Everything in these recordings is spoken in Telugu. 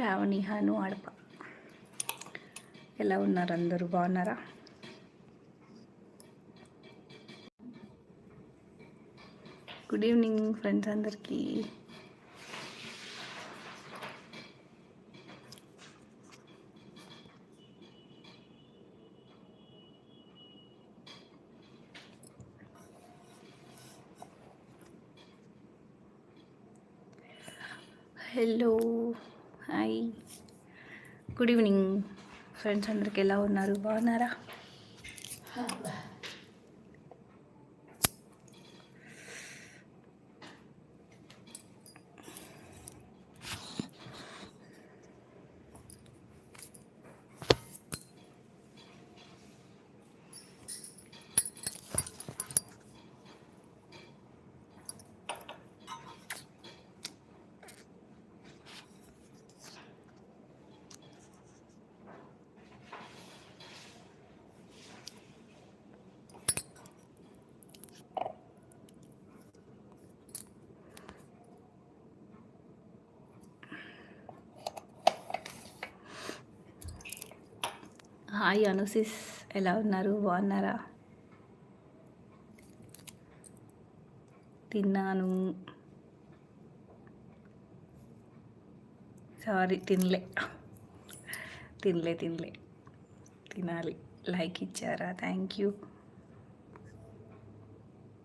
శ్రావణి హాను అడప ఎలా ఉన్నారు అందరూ? బాగున్నారా? గుడ్ ఈవినింగ్ ఫ్రెండ్స్ అందరికీ. హలో గుడ్ ఈవినింగ్ ఫ్రెండ్స్ అందరికి ఎలా ఉన్నారు? బాగున్నారా? హాయ్ అనుసిస్ ఎలా ఉన్నారు? బాగున్నారా? తిన్నాను. సారీ తినలే. తినలే తినలే. తినాలి. లైక్ ఇచ్చారా? Thank you.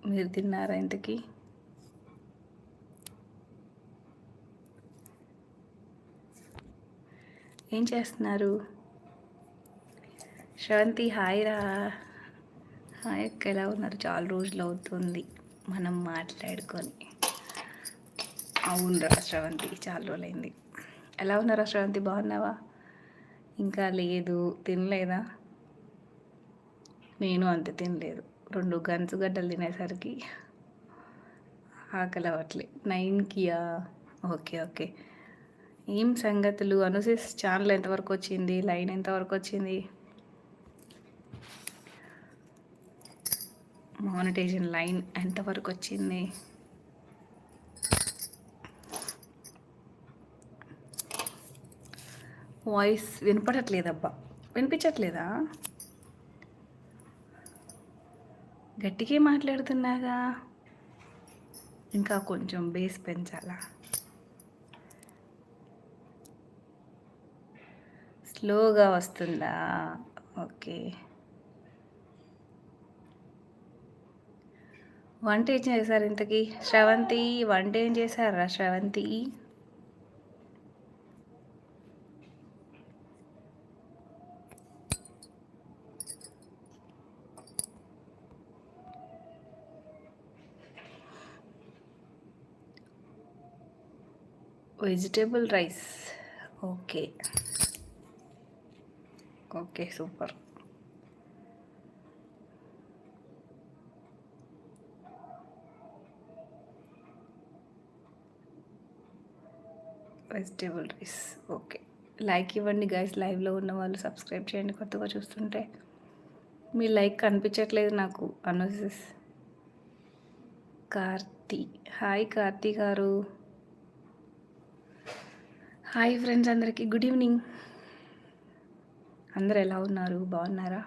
మీరు తిన్నారా ఇంతకీ? ఏం చేస్తున్నారు? శ్రవంతి హాయ్ రా. హాయ్ అక్క ఎలా ఉన్నారు? చాలా రోజులు అవుతుంది మనం మాట్లాడుకొని. అవునురా శ్రవంతి చాలా రోజులైంది. ఎలా ఉన్నారా శ్రవంతి? బాగున్నావా? ఇంకా లేదు తినలేదా? నేను అంత తినలేదు. రెండు గంచుగడ్డలు తినేసరికి ఆకలి అవ్వట్లే. నైన్కియా? Okay okay. ఏం సంగతులు? అనుసిస్ ఛానల్ ఎంతవరకు వచ్చింది? లైన్ ఎంతవరకు వచ్చింది? మానిటైజేషన్ లైన్ ఎంతవరకు వచ్చింది? వాయిస్ వినపడట్లేదబ్బా. వినిపించట్లేదా? గట్టిగా మాట్లాడుతున్నాగా? ఇంకా కొంచెం బేస్ పెంచాలా? స్లోగా వస్తుందా? ఓకే. వంట ఏం చేశారు ఇంతకీ? శ్రవంతి వంట ఏం చేశారా Sravanthi? Vegetable rice. Okay. Okay super. Vegetable rice okay like ఇవ్వండి గైస్ లైవ్లో ఉన్న వాళ్ళు సబ్స్క్రైబ్ చేయండి కొత్తగా చూస్తుంటే. మీ లైక్ కనిపించట్లేదు నాకు అనోసిస్. కార్తీ. హాయ్ కార్తీ గారు. హాయ్ ఫ్రెండ్స్ అందరికీ గుడ్ ఈవినింగ్ అందరు ఎలా ఉన్నారు? బాగున్నారా?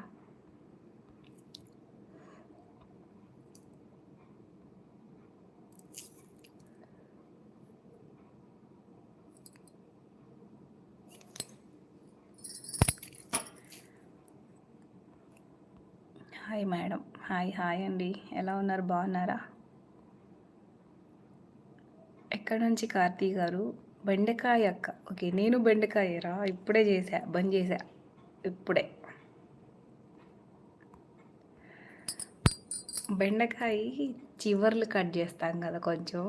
Hi madam. హాయ్ హాయ్ అండి. ఎలా ఉన్నారు? బాగున్నారా? ఎక్కడి నుంచి కార్తీ గారు? బెండకాయ అక్క. ఓకే నేను బెండకాయరా? ఇప్పుడే చేసా బంద్ చేసా ఇప్పుడే. బెండకాయ చివర్లు కట్ చేస్తాం కదా కొంచెం.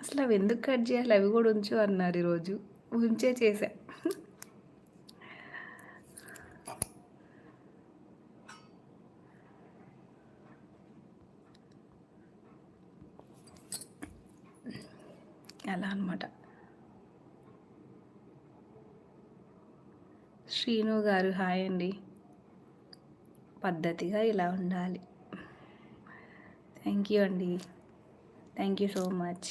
అసలు అవి ఎందుకు కట్ చేయాలి? అవి కూడా ఉంచు అన్నారు ఈరోజు. ఉంచే చేశాను అలా అనమాట. శ్రీను గారు హాయ్ అండి. పద్ధతిగా ఇలా ఉండాలి. థ్యాంక్ యూ అండి. Thank you so much.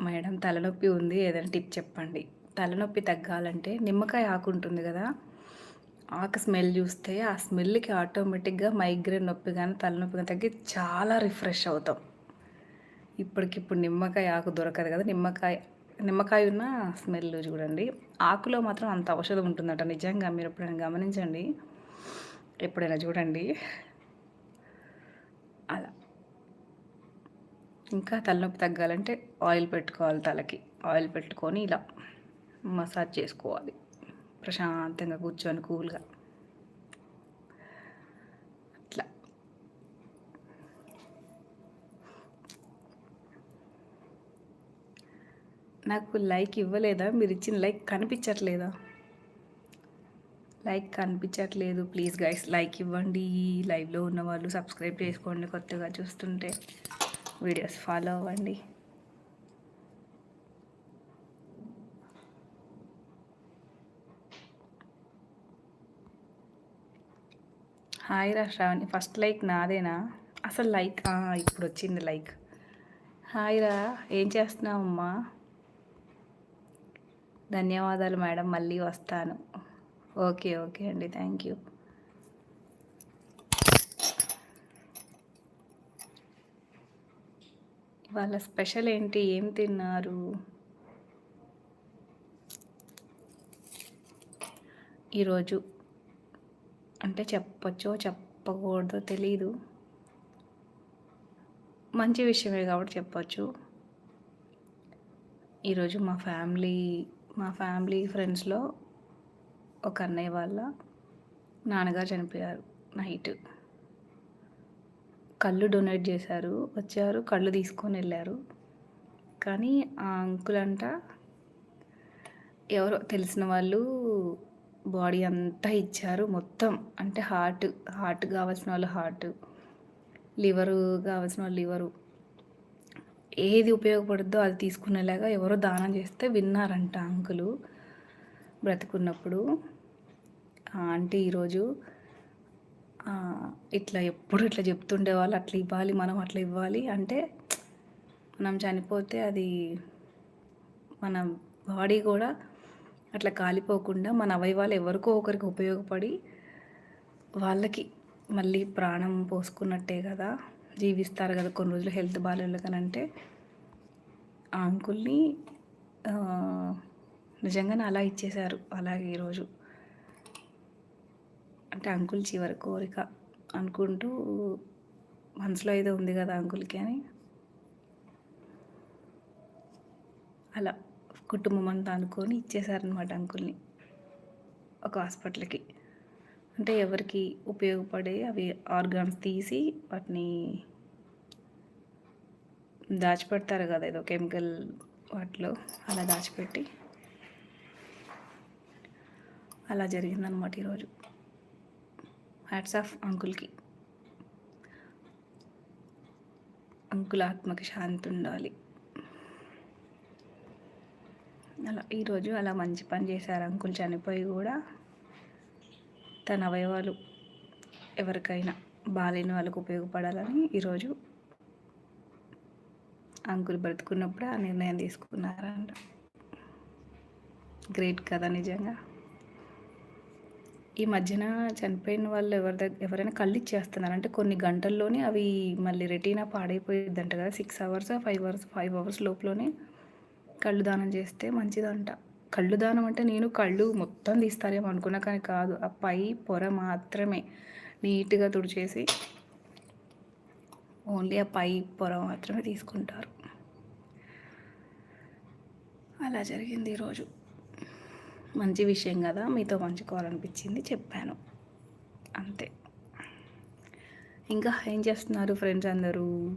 Madam తలనొప్పి ఉంది ఏదైనా టిప్ చెప్పండి. తలనొప్పి తగ్గాలంటే నిమ్మకాయ ఆకు ఉంటుంది కదా ఆకు స్మెల్ చూస్తే ఆ స్మెల్కి ఆటోమేటిక్గా మైగ్రేన్ నొప్పి కానీ తలనొప్పి కానీ తగ్గి చాలా రిఫ్రెష్ అవుతాం. ఇప్పటికిప్పుడు నిమ్మకాయ ఆకు దొరకదు కదా నిమ్మకాయ నిమ్మకాయ ఉన్న స్మెల్ చూడండి. ఆకులో మాత్రం అంత ఔషధం ఉంటుందట. నిజంగా మీరు ఎప్పుడైనా గమనించండి. ఎప్పుడైనా చూడండి. అలా. ఇంకా తలనొప్పి తగ్గాలంటే ఆయిల్ పెట్టుకోవాలి తలకి. ఆయిల్ పెట్టుకొని ఇలా మసాజ్ చేసుకోవాలి. ప్రశాంతంగా కూర్చొని కూల్గా అట్లా నాకు లైక్ ఇవ్వలేదా? మీరు ఇచ్చిన లైక్ కనిపించట్లేదా? లైక్ కనిపించట్లేదు. ప్లీజ్ గైస్ లైక్ ఇవ్వండి. లైవ్లో ఉన్న వాళ్ళు సబ్స్క్రైబ్ చేసుకోండి కొత్తగా చూస్తుంటే. వీడియోస్ ఫాలో అవ్వండి. హాయ్ రా శ్రావణి. First like నాదేనా? అసలు లైక్ ఇప్పుడు వచ్చింది లైక్. హాయ్ రా ఏం చేస్తున్నావు అమ్మా ధన్యవాదాలు మేడం మళ్ళీ వస్తాను. ఓకే ఓకే అండి. Thank you. వాళ్ళ స్పెషల్ ఏంటి? ఏం తిన్నారు? ఈరోజు అంటే చెప్పచ్చో చెప్పకూడదో తెలీదు. మంచి విషయమే కాబట్టి చెప్పచ్చు. ఈరోజు మా ఫ్యామిలీ మా ఫ్యామిలీ ఫ్రెండ్స్లో ఒక అన్నయ్య వాళ్ళ నాన్నగారు చనిపోయారు నైట్. కళ్ళు డొనేట్ చేశారు వచ్చారు కళ్ళు తీసుకొని వెళ్ళారు. కానీ ఆ అంకుల్ అంట ఎవరో తెలిసిన వాళ్ళు బాడీ అంతా ఇచ్చారు మొత్తం. అంటే హార్ట్ హార్ట్ కావాల్సిన వాళ్ళు హార్ట్. లివరు కావాల్సిన వాళ్ళు లివరు. ఏది ఉపయోగపడుద్దో అది తీసుకునేలాగా ఎవరో దానం చేస్తే విన్నారంట అంకులు బ్రతుకున్నప్పుడు. అంటే ఈరోజు ఇట్లా ఎప్పుడు ఇట్లా చెప్తుండే వాళ్ళు అట్లా ఇవ్వాలి మనం అట్లా ఇవ్వాలి అంటే మనం చనిపోతే అది మన బాడీ కూడా అట్లా కాలిపోకుండా మన అవయవాలు ఎవరికో ఒకరికి ఉపయోగపడి వాళ్ళకి మళ్ళీ ప్రాణం పోసుకున్నట్టే కదా. జీవిస్తారు కదా కొన్ని రోజులు హెల్త్ బాగాలేకనంటే ఆ అంకుల్ని నిజంగానే అలా ఇచ్చేశారు అలాగే ఈరోజు. అంటే అంకుల్ చివరి కోరిక అనుకుంటూ మనసులో ఏదో ఉంది కదా అంకుల్కి అని. అలా కుటుంబం అంతా అనుకొని ఇచ్చేసారనమాట అంకుల్ని ఒక హాస్పిటల్కి. అంటే ఎవరికి ఉపయోగపడే అవి ఆర్గాన్స్ తీసి వాటిని దాచిపెడతారు కదా ఏదో కెమికల్ వాటిలో అలా దాచిపెట్టి. అలా జరిగిందనమాట ఈరోజు. హ్యాట్స్ ఆఫ్ అంకుల్కి అంకుల్ ఆత్మకి శాంతి ఉండాలి. అలా ఈరోజు అలా మంచి పని చేశారు అంకుల్ చనిపోయి కూడా. తన అవయవాలు ఎవరికైనా బాలేని వాళ్ళకు ఉపయోగపడాలని ఈరోజు అంకుల్ బ్రతుకున్నప్పుడే ఆ నిర్ణయం తీసుకున్నారంట. గ్రేట్ కదా నిజంగా. ఈ మధ్యన చనిపోయిన వాళ్ళు ఎవరి దగ్గర ఎవరైనా కళ్ళు ఇచ్చేస్తున్నారు. అంటే కొన్ని గంటల్లోనే అవి మళ్ళీ రెటీనా పాడైపోయిద్దంట కదా. Six hours five hours five hours లోపలనే కళ్ళు దానం చేస్తే మంచిదంట. కళ్ళు దానం అంటే నేను కళ్ళు మొత్తం తీస్తారేమో అనుకున్నా కానీ కాదు. ఆ పై పొర మాత్రమే నీట్గా తుడిచేసి ఓన్లీ ఆ పై పొర మాత్రమే తీసుకుంటారు. అలా జరిగింది ఈరోజు మంచి విషయం కదా మీతో పంచుకోవాలనిపించింది చెప్పాను. అంతే. ఇంకా ఏం చేస్తున్నారు ఫ్రెండ్స్ అందరూ?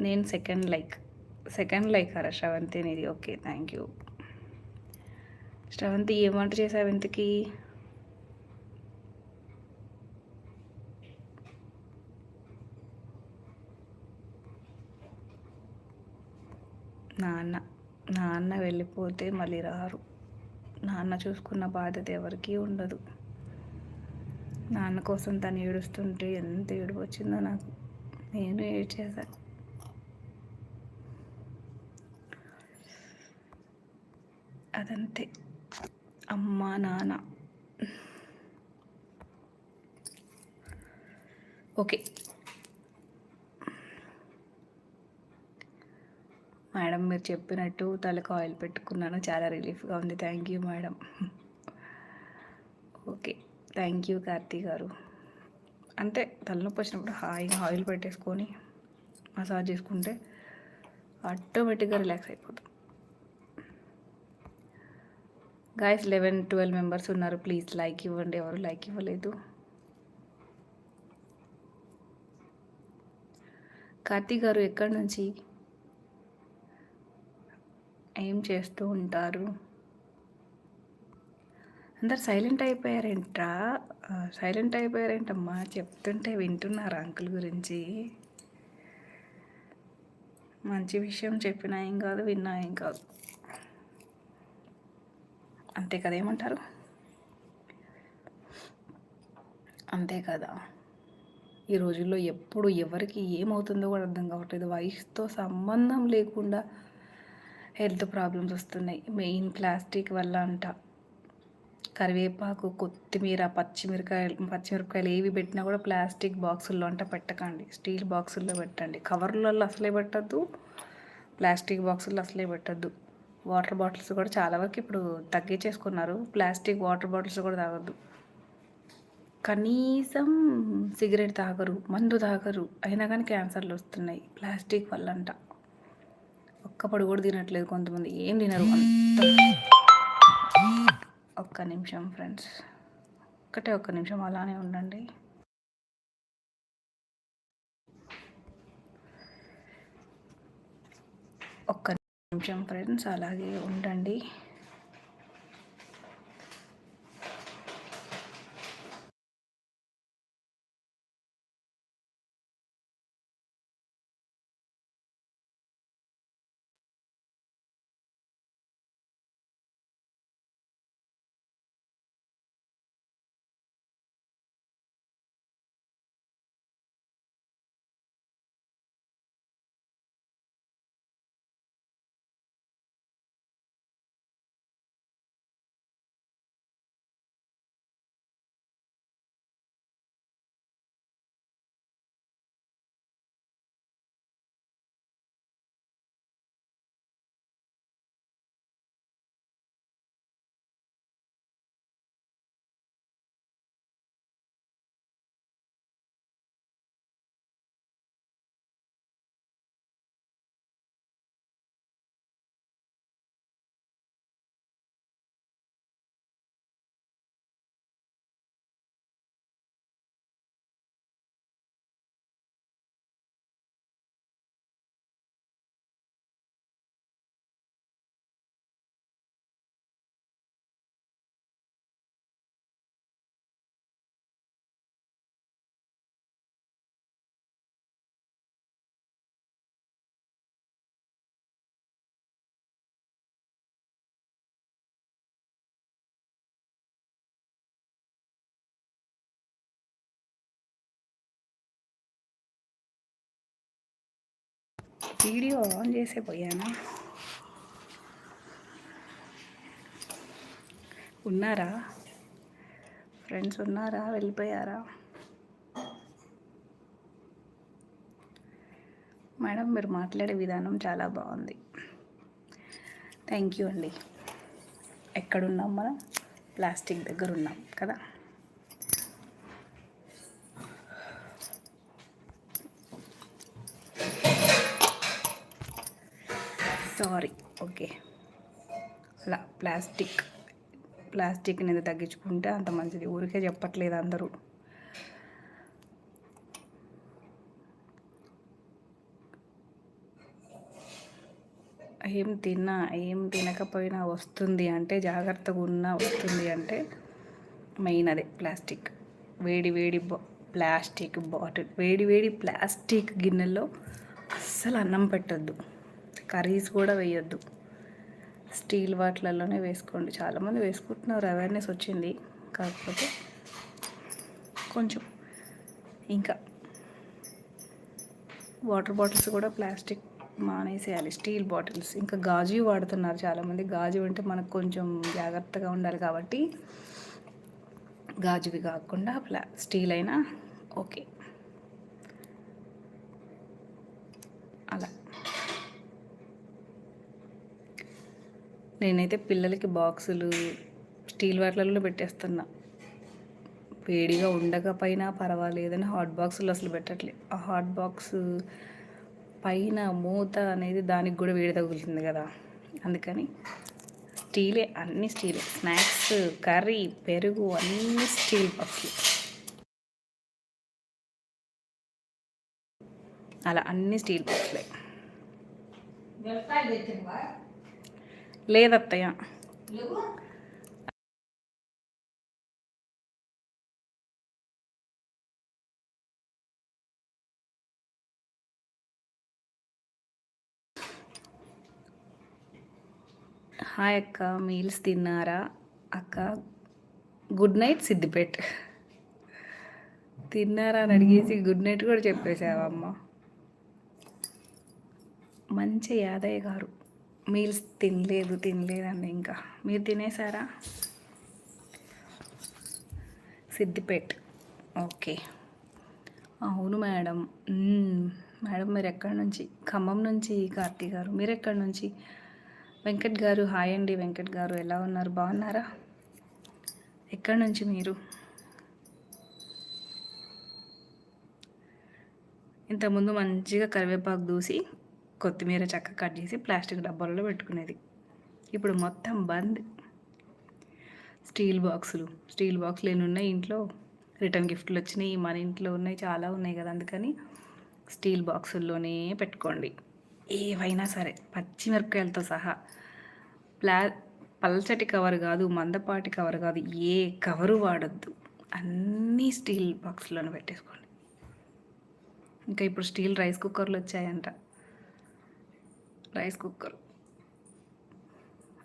నేను సెకండ్ లైక్. సెకండ్ లైక్ అరా శ్రవంతి అనేది ఓకే థ్యాంక్ యూ శ్రవంతి ఏం వంట చేసావు ఇంతకి? నాన్న నాన్న వెళ్ళిపోతే మళ్ళీ రారు. నాన్న చూసుకున్న బాధ్యత ఎవరికీ ఉండదు. నాన్న కోసం తను ఏడుస్తుంటే ఎంత ఏడుపు వచ్చిందో నాకు. నేను ఏడ్చేసాను అదంతే అమ్మ నాన్న. ఓకే. మేడం మీరు చెప్పినట్టు తలకు ఆయిల్ పెట్టుకున్నాను. చాలా రిలీఫ్గా ఉంది. Thank you madam. Okay. Thank you Karthi గారు. అంటే తలనొప్పి వచ్చినప్పుడు హాయిగా ఆయిల్ పెట్టేసుకొని మసాజ్ చేసుకుంటే ఆటోమేటిక్గా రిలాక్స్ అయిపోతాం. గాయస్ లెవెన్ ట్వెల్వ్ మెంబర్స్ ఉన్నారు. ప్లీజ్ లైక్ ఇవ్వండి. ఎవరు లైక్ ఇవ్వలేదు. కార్తీక్ గారు ఎక్కడి నుంచి? ఏం చేస్తూ ఉంటారు? అందరు సైలెంట్ అయిపోయారేంట్రా? సైలెంట్ అయిపోయారేంటమ్మా? చెప్తుంటే వింటున్నారా అంకుల్ గురించి? మంచి విషయం చెప్పినా ఏం కాదు విన్నా ఏం కాదు. అంతే కదా ఏమంటారు? అంతే కదా. ఈ రోజుల్లో ఎప్పుడు ఎవరికి ఏమవుతుందో కూడా అర్థం కావట్లేదు. వయసుతో సంబంధం లేకుండా హెల్త్ ప్రాబ్లమ్స్ వస్తున్నాయి. మెయిన్ ప్లాస్టిక్ వల్ల అంట. కరివేపాకు కొత్తిమీర పచ్చిమిరకాయలు పచ్చిమిరపకాయలు ఏవి పెట్టినా కూడా ప్లాస్టిక్ బాక్సుల్లో అంట పెట్టకండి. స్టీల్ బాక్సుల్లో పెట్టండి. కవర్లలో అసలే పెట్టద్దు. ప్లాస్టిక్ బాక్సుల్లో అసలే పెట్టద్దు. వాటర్ బాటిల్స్ కూడా చాలా వరకు ఇప్పుడు తగ్గించేసుకున్నారు. ప్లాస్టిక్ వాటర్ బాటిల్స్ కూడా తాగొద్దు. కనీసం సిగరెట్ తాగరు మందు తాగరు అయినా కానీ క్యాన్సర్లు వస్తున్నాయి. ప్లాస్టిక్ వల్ల అంట ఒక్కప్పుడు కూడా తినట్లేదు కొంతమంది. ఏం తినరు అంత. ఒక్క నిమిషం ఫ్రెండ్స్. ఒక్కటే ఒక్క నిమిషం అలానే ఉండండి. ఒక్క నిమిషం ఫ్రెండ్స్ అలాగే ఉండండి. వీడియో ఆన్ చేసే పోయానా? ఉన్నారా? ఫ్రెండ్స్ ఉన్నారా? వెళ్ళిపోయారా? మేడం మీరు మాట్లాడే విధానం చాలా బాగుంది. థ్యాంక్ యూ అండి. ఎక్కడున్నాం మనం? ప్లాస్టిక్ దగ్గర ఉన్నాం కదా? Sorry okay. అలా ప్లాస్టిక్ ప్లాస్టిక్ అనేది తగ్గించుకుంటే అంత మంచిది. ఊరికే చెప్పట్లేదు అందరూ. ఏం తిన్నా ఏం తినకపోయినా వస్తుంది అంటే జాగ్రత్తగా ఉన్నా వస్తుంది అంటే మెయిన్ అదే ప్లాస్టిక్. వేడి వేడి ప్లాస్టిక్ బాటిల్ వేడి వేడి ప్లాస్టిక్ గిన్నెల్లో అస్సలు అన్నం పెట్టద్దు. కర్రీస్ కూడా వేయొద్దు. స్టీల్ వాటిలలోనే వేసుకోండి. చాలామంది వేసుకుంటున్నారు. అవేర్నెస్ వచ్చింది. కాకపోతే కొంచెం ఇంకా వాటర్ బాటిల్స్ కూడా ప్లాస్టిక్ మానేసేయాలి. Steel bottles. ఇంకా గాజు వాడుతున్నారు చాలామంది. గాజు అంటే మనకు కొంచెం జాగ్రత్తగా ఉండాలి కాబట్టి గాజువి కాకుండా ప్లా స్టీల్ అయినా ఓకే. నేనైతే పిల్లలకి బాక్సులు స్టీల్ వాటిలలో పెట్టేస్తున్నా. వేడిగా ఉండకపోయినా పర్వాలేదని హాట్ బాక్సులు అసలు పెట్టట్లేదు ఆ హాట్ బాక్స్ పైన మూత అనేది దానికి కూడా వేడి తగులుతుంది కదా. అందుకని స్టీలే అన్ని స్టీలే. స్నాక్స్ కర్రీ పెరుగు అన్ని స్టీల్ బాక్సులు. అలా అన్ని స్టీల్ బాక్స్లే. లేదత్తయ్య. హాయ్ అక్క మీల్స్ తిన్నారా? అక్క గుడ్ నైట్ సిద్దిపేట్. తిన్నారా అని అడిగేసి గుడ్ నైట్ కూడా చెప్పేసావమ్మ మంచి యాదయ్య గారు. మీల్స్ తినలేదు తినలేదండి ఇంకా. మీరు తినేసారా? సిద్దిపేట్. ఓకే. అవును మేడం. మేడం మీరు ఎక్కడి నుంచి? ఖమ్మం నుంచి కార్తీ గారు. మీరు ఎక్కడి నుంచి? వెంకట్ గారు హాయ్ అండి. వెంకట్ గారు ఎలా ఉన్నారు? బాగున్నారా? ఎక్కడి నుంచి మీరు? ఇంతకుముందు మంచిగా కరివేపాకు దూసి కొత్తిమీర చక్క కట్ చేసి ప్లాస్టిక్ డబ్బాలలో పెట్టుకునేది. ఇప్పుడు మొత్తం బంద్. స్టీల్ బాక్సులు. స్టీల్ బాక్సులు ఎన్ని ఉన్నాయి ఇంట్లో? రిటర్న్ గిఫ్ట్లు వచ్చినాయి మన ఇంట్లో ఉన్నాయి చాలా ఉన్నాయి కదా అందుకని స్టీల్ బాక్సుల్లోనే పెట్టుకోండి. ఏవైనా సరే పచ్చిమిరపకాయలతో సహా. ప్లా పల్చటి కవర్ కాదు మందపాటి కవర్ కాదు ఏ కవరు వాడద్దు. అన్నీ స్టీల్ బాక్స్లోనే పెట్టేసుకోండి. ఇంకా ఇప్పుడు స్టీల్ రైస్ కుక్కర్లు వచ్చాయంట. Rice cooker.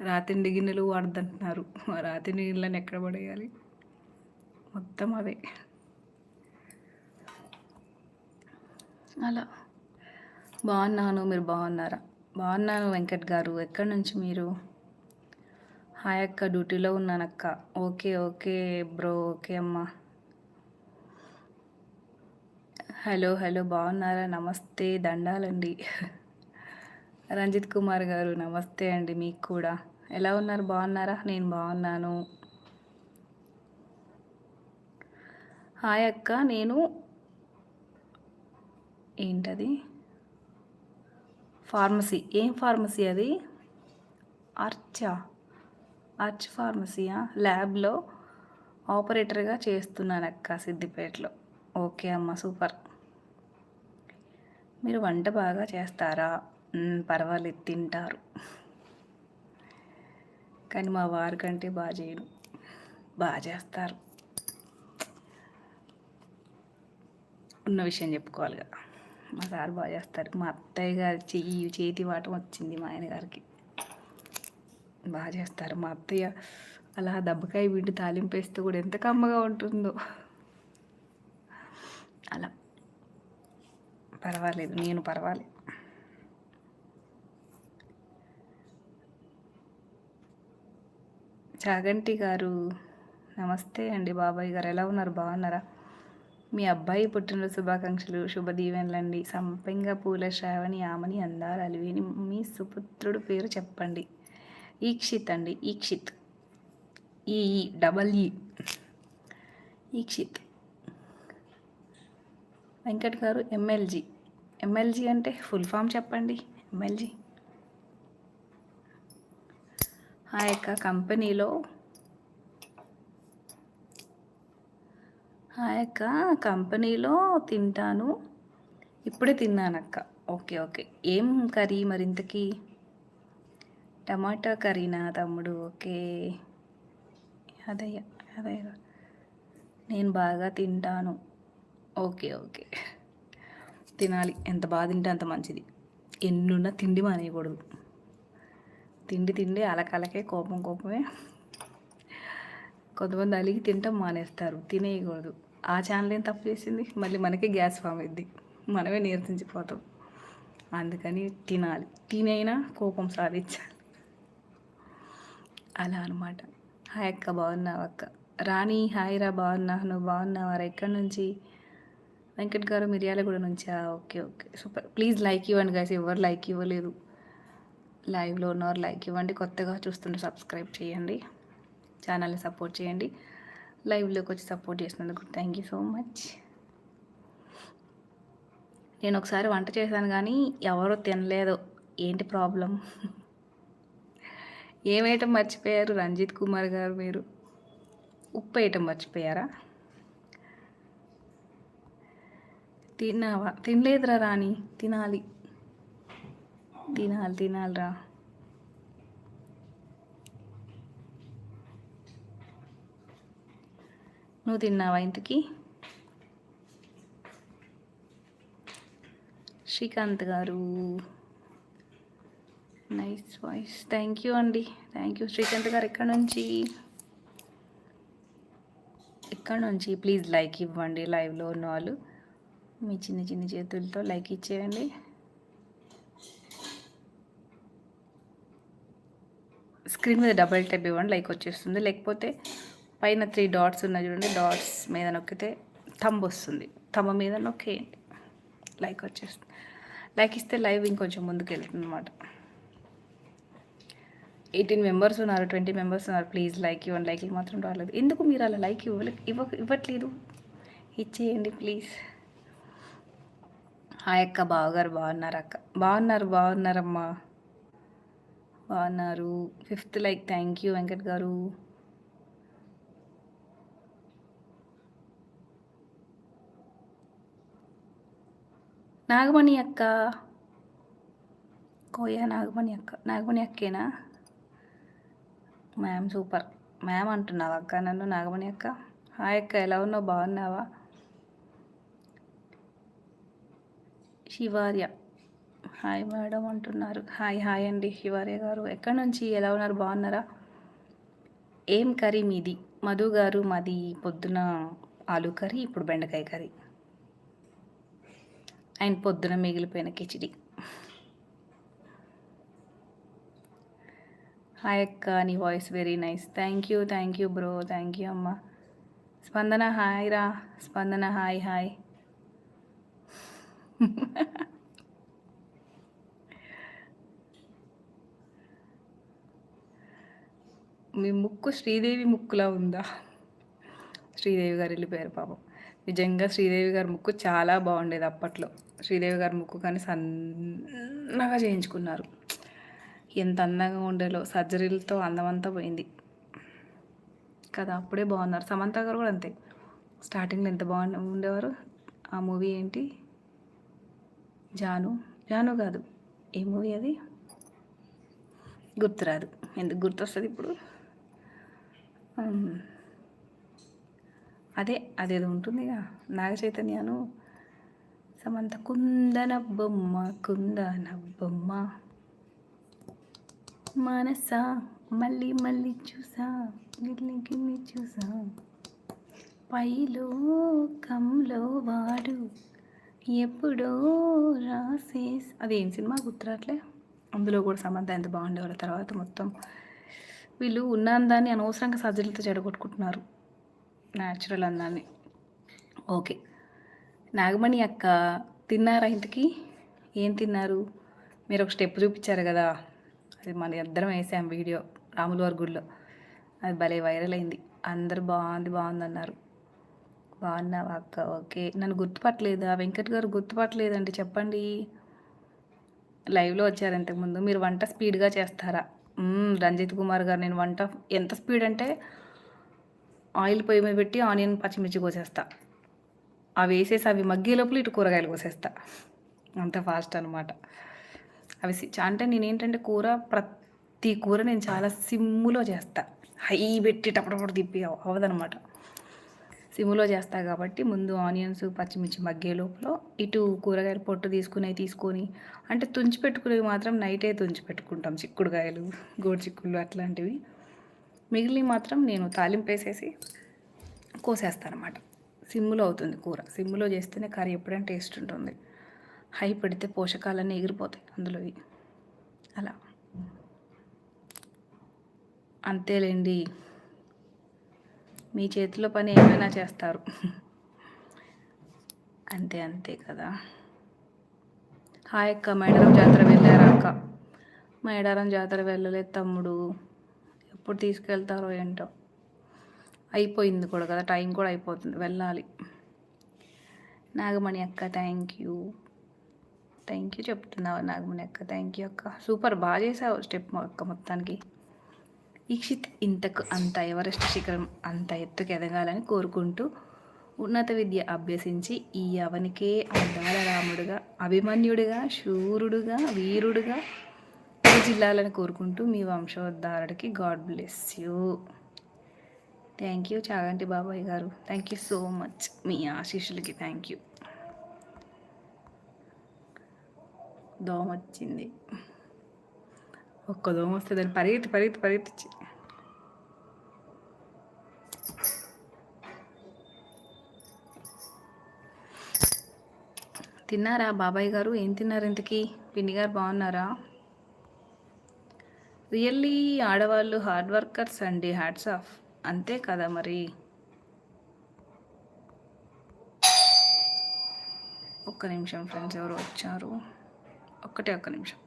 రాతిండి గిన్నెలు వాడద్దంటున్నారు. రాతిండి గిన్నెలను ఎక్కడ పడేయాలి? మొత్తం అవే. అలా. బాగున్నాను మీరు బాగున్నారా? బాగున్నాను వెంకట్ గారు. ఎక్కడి నుంచి మీరు? హాయ్ అక్క డ్యూటీలో ఉన్నానక్క ఓకే ఓకే బ్రో ఓకే అమ్మా. హలో హలో బాగున్నారా? నమస్తే దండాలండి. రంజిత్ కుమార్ గారు నమస్తే అండి మీకు కూడా. ఎలా ఉన్నారు? బాగున్నారా? నేను బాగున్నాను. హాయ్ అక్క నేను ఏంటది? ఫార్మసీ. ఏం ఫార్మసీ అది? అర్చ. అర్చ్ ఫార్మసీయా? ల్యాబ్లో ఆపరేటర్గా చేస్తున్నాను అక్క సిద్దిపేటలో. ఓకే అమ్మ సూపర్. మీరు వంట బాగా చేస్తారా? పర్వాలేదు తింటారు. కానీ మా వారి కంటే బాగా చేయను బాగా చేస్తారు. ఉన్న విషయం చెప్పుకోవాలి కదా మా సార్ బాగా చేస్తారు. మా అత్తయ్య గారి చెయ్యి చేతి వాటం వచ్చింది మా ఆయన గారికి. బాగా చేస్తారు. మా అత్తయ్య అలా దెబ్బకాయ తాలింపు తాలింపేస్తే కూడా ఎంత కమ్మగా ఉంటుందో. అలా. పర్వాలేదు. నేను పర్వాలేదు చాగంటి గారు నమస్తే అండి బాబాయ్ గారు. ఎలా ఉన్నారు? బాగున్నారా? మీ అబ్బాయి పుట్టినరోజు శుభాకాంక్షలు శుభదీవెన్లండి. సంపెంగ పూల శ్రావణి ఆమని అందాలు అలివేని మీ సుపుత్రుడు పేరు చెప్పండి. ఈక్షిత్ అండి. ఈక్షిత్. ఈ డబల్ ఈ. ఈక్షిత్. వెంకట్ గారు M L G. M L G అంటే ఫుల్ ఫామ్ చెప్పండి. M L G. ఆ యొక్క కంపెనీలో ఆ యొక్క కంపెనీలో తింటాను. ఇప్పుడే తిన్నానక్క. Okay okay. ఏం కర్రీ మరింతకి టమాటా కర్రీనా తమ్ముడు? ఓకే. అదయ్య అదయ్య. నేను బాగా తింటాను. Okay okay. తినాలి. ఎంత బాగా తింటే అంత మంచిది. ఎన్నున్నా తిండి మానేయకూడదు. తిండి తిండి అలకలకే కోపం కోపమే. కొంతమంది అలిగి తింటాం మానేస్తారు. తినేయకూడదు. ఆ ఛానల్ ఏం తప్పు చేసింది? మళ్ళీ మనకే గ్యాస్ ఫామ్ అయింది మనమే నీరసించిపోతాం అందుకని తినాలి. తినైనా కోపం సాధించాలి. అలా అనమాట హాయ్ అక్క బాగున్నావు అక్క? రాణి హాయ్ రా బాగున్నా. నువ్వు బాగున్నావారా ఎక్కడి నుంచి? వెంకట్ గారు మిర్యాలగూడ నుంచా? Okay okay. Super. Please like ఇవ్వండి గైస్ ఎవరు లైక్ ఇవ్వలేదు? లైవ్లో ఉన్నవారు లైక్ ఇవ్వండి కొత్తగా చూస్తుంటే సబ్స్క్రైబ్ చేయండి ఛానల్ని సపోర్ట్ చేయండి లైవ్లోకి వచ్చి సపోర్ట్ చేసినందుకు థ్యాంక్ యూ సో మచ్. నేను ఒకసారి వంట చేశాను కానీ ఎవరో తినలేదు. ఏంటి ప్రాబ్లం? ఏమేయటం మర్చిపోయారు? రంజిత్ కుమార్ గారు మీరు. ఉప్పు వేయటం మర్చిపోయారా? తిన్నావా? తినలేదురా రాణి తినాలి. తినాలి తినాలిరా. నువ్వు తిన్నావా ఇంతకి? శ్రీకాంత్ గారు. నైస్ వాయిస్ థ్యాంక్ యూ అండి. థ్యాంక్ యూ శ్రీకాంత్ గారు ఎక్కడి నుంచి? ఎక్కడి నుంచి? ప్లీజ్ లైక్ ఇవ్వండి లైవ్లో ఉన్న వాళ్ళు. మీ చిన్న చిన్న చేతులతో లైక్ ఇచ్చేయండి. స్క్రీన్ మీద డబల్ టెప్ ఇవ్వండి లైక్ వచ్చేస్తుంది. లేకపోతే పైన త్రీ డాట్స్ ఉన్నాయి చూడండి డాట్స్ మీద నొక్కితే థంబ్ వస్తుంది. థంబ మీద నొక్కేయండి లైక్ వచ్చేస్తుంది. లైక్ ఇస్తే లైవ్ ఇంకొంచెం ముందుకు వెళ్తుంది అనమాట ఎయిటీన్ మెంబర్స్ ఉన్నారు ట్వంటీ మెంబర్స్ ఉన్నారు. ప్లీజ్ లైక్ ఇవ్వండి లైక్లు మాత్రం రాలేదు. ఎందుకు మీరు అలా లైక్ ఇవ్వలే ఇవ్వ ఇవ్వట్లేదు? ఇచ్చేయండి ప్లీజ్. హాయ్ అక్క బావగారు బాగున్నారు అక్క? బాగున్నారు బాగున్నారమ్మా. బాగున్నారు fifth like thank you Venkat గారు. నాగమణి అక్క. కోయ నాగమణి అక్క. నాగమణి అక్కేనా? మ్యామ్ సూపర్ మ్యామ్ అంటున్నావా అక్క నన్ను? నాగమణి అక్క. హాయ్ అక్క ఎలా ఉన్నావు? బాగున్నావా? శివార్య. హాయ్ మేడం అంటున్నారు. హాయ్ హాయ్ అండి. శివార్య గారు ఎక్కడి నుంచి ఎలా ఉన్నారు బాగున్నారా? ఏం కర్రీ మీది? మధు గారు మాది పొద్దున ఆలు కర్రీ ఇప్పుడు బెండకాయ కర్రీ. అండ్ పొద్దున మిగిలిపోయిన కిచిడి. హాయ్ అక్క నీ voice very nice. Thank you thank you bro thank you అమ్మ. స్పందన హాయ్ రా స్పందన హాయ్ హాయ్. మీ ముక్కు శ్రీదేవి ముక్కులా ఉందా? శ్రీదేవి గారు వెళ్ళిపోయారు పాపం. నిజంగా శ్రీదేవి గారి ముక్కు చాలా బాగుండేది అప్పట్లో. శ్రీదేవి గారి ముక్కు కానీ సన్నగా చేయించుకున్నారు. ఎంత అందంగా ఉండేలో సర్జరీలతో అందమంతా పోయింది. కదా అప్పుడే బాగున్నారు. సమంత గారు కూడా అంతే. స్టార్టింగ్లో ఎంత బాగుండే ఉండేవారు? ఆ మూవీ ఏంటి? జాను. జాను కాదు. ఏ మూవీ అది? గుర్తురాదు ఎందుకు గుర్తొస్తుంది ఇప్పుడు? అదే అదేదో ఉంటుందిగా. నాగ చైతన్యాను సమంత కుందన బొమ్మ కుందన బొమ్మ. మనసా మళ్ళీ మళ్ళీ చూసా గిల్లి గిల్లి చూసా. పైలో కంలో వాడు ఎప్పుడో రాసే అదేం సినిమా గుర్తురాట్లే? అందులో కూడా సమంత ఎంత బాగుండేవాళ్ళ తర్వాత మొత్తం. వీళ్ళు ఉన్న అందాన్ని అనవసరంగా సర్జరీలతో చెడగొట్టుకుంటున్నారు. న్యాచురల్ అందాన్ని. ఓకే నాగమణి అక్క తిన్నారా ఇంటికి ఏం తిన్నారు? మీరు ఒక స్టెప్ చూపించారు కదా. అది మన ఇద్దరం వేసాం వీడియో రాముల వారి గుడిలో. అది భలే వైరల్ అయింది. అందరు బాగుంది బాగుంది అన్నారు బాగున్నావా అక్క? ఓకే నన్ను గుర్తుపట్టలేదా? వెంకట్ గారు గుర్తుపట్టలేదండి చెప్పండి. లైవ్లో వచ్చారు ఇంతకుముందు మీరు వంట స్పీడ్గా చేస్తారా? రంజిత్ కుమార్ గారు నేను వంట ఎంత స్పీడ్ అంటే ఆయిల్ పొయ్యి మీద పెట్టి ఆనియన్ పచ్చిమిర్చి కోసేస్తా. అవి వేసేసి అవి మగ్గే లోపల ఇటు కూరగాయలు కోసేస్తా. అంత ఫాస్ట్ అనమాట అవి అంటే నేను ఏంటంటే కూర ప్రతి కూర నేను చాలా సిమ్ములో చేస్తా. హై పెట్టి టపటపట తిప్పి అవ్వదనమాట సిమ్లో చేస్తా కాబట్టి ముందు ఆనియన్స్ పచ్చిమిర్చి మగ్గే లోపల ఇటు కూరగాయలు పొట్టు తీసుకుని తీసుకొని అంటే తుంచి పెట్టుకునేవి మాత్రం నైటే తుంచి పెట్టుకుంటాం. చిక్కుడుకాయలు గోడు చిక్కుళ్ళు అట్లాంటివి. మిగిలిన మాత్రం నేను తాలింపు వేసేసి కోసేస్తాను అనమాట సిమ్లో అవుతుంది కూర. సిమ్లో చేస్తేనే కర్రీ ఎప్పుడైనా టేస్ట్ ఉంటుంది. హై పెడితే పోషకాలన్నీ ఎగిరిపోతాయి అందులోవి. అలా. అంతేలేండి. మీ చేతిలో పని ఏమైనా చేస్తారు. అంతే అంతే కదా. హాయ్ అక్క మేడారం జాతర వెళ్ళారా అక్క? మేడారం జాతర వెళ్ళలేదు తమ్ముడు. ఎప్పుడు తీసుకెళ్తారో ఏంటో. అయిపోయింది కూడా కదా టైం కూడా అయిపోతుంది వెళ్ళాలి. నాగమణి అక్క థ్యాంక్ యూ థ్యాంక్ యూ చెప్తున్నావు నాగమణి అక్క? థ్యాంక్ యూ అక్క. సూపర్ బాగా చేసావు స్టెప్ అక్క మొత్తానికి. ఈక్షిత్ ఇంతకు అంత ఎవరెస్ట్ శిఖరం అంత ఎత్తుకు ఎదగాలని కోరుకుంటూ ఉన్నత విద్య అభ్యసించి ఈ అవనికే అందాల రాముడుగా అభిమన్యుడిగా శూరుడుగా వీరుడుగా జిల్లాలని కోరుకుంటూ మీ వంశోద్ధారుడికి God bless you. Thank you Chaganti బాబాయ్ గారు. Thank you so much. మీ ఆశీస్సులకి థ్యాంక్ యూ. దోమ వచ్చింది ఒక్క దోమ వస్తే దాన్ని పరిగెత్తి పరిగెత్తి పరిగెత్తిచ్చి తిన్నారా బాబాయ్ గారు? ఏం తిన్నారు ఇంతకీ? పిన్ని గారు బాగున్నారా? రియల్లీ ఆడవాళ్ళు హార్డ్ వర్కర్స్ అండి హ్యాట్స్ ఆఫ్. అంతే కదా మరి. ఒక్క నిమిషం ఫ్రెండ్స్ ఎవరు వచ్చారు? ఒక్కటే ఒక్క నిమిషం.